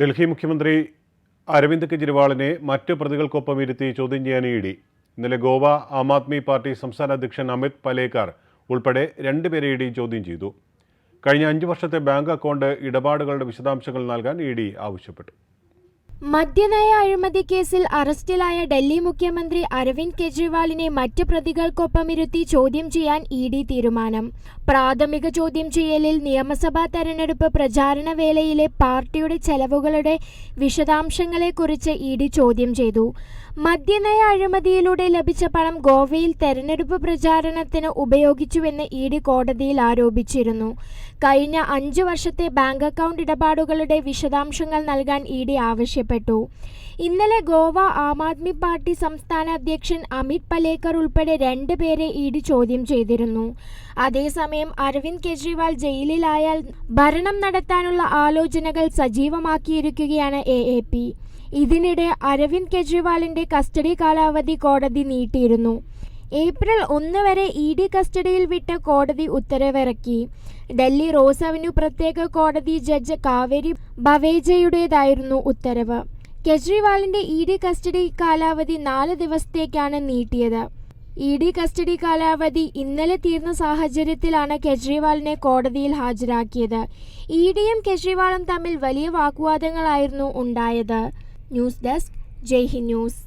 ഡൽഹി മുഖ്യമന്ത്രി അരവിന്ദ് കെജ്രിവാളിനെ മറ്റ് പ്രതികൾക്കൊപ്പം ഇരുത്തി ചോദ്യം ചെയ്യാൻ ഇ ഡി. ഇന്നലെ ഗോവ ആം ആദ്മി പാർട്ടി സംസ്ഥാന അധ്യക്ഷൻ അമിത് പലേക്കർ ഉൾപ്പെടെ രണ്ടുപേരെ ഇ ഡി ചോദ്യം ചെയ്തു. കഴിഞ്ഞ അഞ്ച് വർഷത്തെ ബാങ്ക് അക്കൗണ്ട് ഇടപാടുകളുടെ വിശദാംശങ്ങൾ നൽകാൻ ഇ ഡി ആവശ്യപ്പെട്ടു. മദ്യനയ അഴിമതി കേസിൽ അറസ്റ്റിലായ ഡൽഹി മുഖ്യമന്ത്രി അരവിന്ദ് കെജ്രിവാളിനെ മറ്റ് പ്രതികൾക്കൊപ്പം ഇരുത്തി ചോദ്യം ചെയ്യാൻ ഇ ഡി തീരുമാനം. പ്രാഥമിക ചോദ്യം ചെയ്യലിൽ നിയമസഭാ തെരഞ്ഞെടുപ്പ് പ്രചാരണ വേളയിലെ പാർട്ടിയുടെ ചെലവുകളുടെ വിശദാംശങ്ങളെക്കുറിച്ച് ഇ ഡി ചോദ്യം ചെയ്തു. മദ്യനയ അഴിമതിയിലൂടെ ലഭിച്ച പണം ഗോവയിൽ തെരഞ്ഞെടുപ്പ് പ്രചാരണത്തിന് ഉപയോഗിച്ചുവെന്ന് ഇ ഡി കോടതിയിൽ ആരോപിച്ചിരുന്നു. കഴിഞ്ഞ അഞ്ചു വർഷത്തെ ബാങ്ക് അക്കൗണ്ട് ഇടപാടുകളുടെ വിശദാംശങ്ങൾ നൽകാൻ ഇ ഡി ആവശ്യപ്പെട്ടു. ഇന്നലെ ഗോവ ആം ആദ്മി പാർട്ടി സംസ്ഥാന അധ്യക്ഷൻ അമിത് പലേക്കർ ഉൾപ്പെടെ രണ്ട് പേരെ ഇഡി ചോദ്യം ചെയ്തിരുന്നു. അതേസമയം അരവിന്ദ് കെജ്രിവാൾ ജയിലിലായാൽ ഭരണം നടത്താനുള്ള ആലോചനകൾ സജീവമാക്കിയിരിക്കുകയാണ് എ എ പി. ഇതിനിടെ അരവിന്ദ് കെജ്രിവാളിന്റെ കസ്റ്റഡി കാലാവധി കോടതി നീട്ടിയിരുന്നു. ഏപ്രിൽ ഒന്ന് വരെ ഇ ഡി കസ്റ്റഡിയിൽ വിട്ട കോടതി ഉത്തരവിറക്കി. ഡൽഹി റോസ് അവന്യൂ പ്രത്യേക കോടതി ജഡ്ജ് കാവേരി ബവേജയുടേതായിരുന്നു ഉത്തരവ്. കെജ്രിവാളിന്റെ ഇ ഡി കസ്റ്റഡി കാലാവധി നാല് ദിവസത്തേക്കാണ് നീട്ടിയത്. ഇ ഡി കസ്റ്റഡി കാലാവധി ഇന്നലെ തീർന്ന സാഹചര്യത്തിലാണ് കെജ്രിവാളിനെ കോടതിയിൽ ഹാജരാക്കിയത്. ഇ ഡിയും കെജ്രിവാളും തമ്മിൽ വലിയ വാക്കുവാദങ്ങളായിരുന്നു ഉണ്ടായത്. ന്യൂസ് ഡെസ്ക് ജയ്ഹി ന്യൂസ്.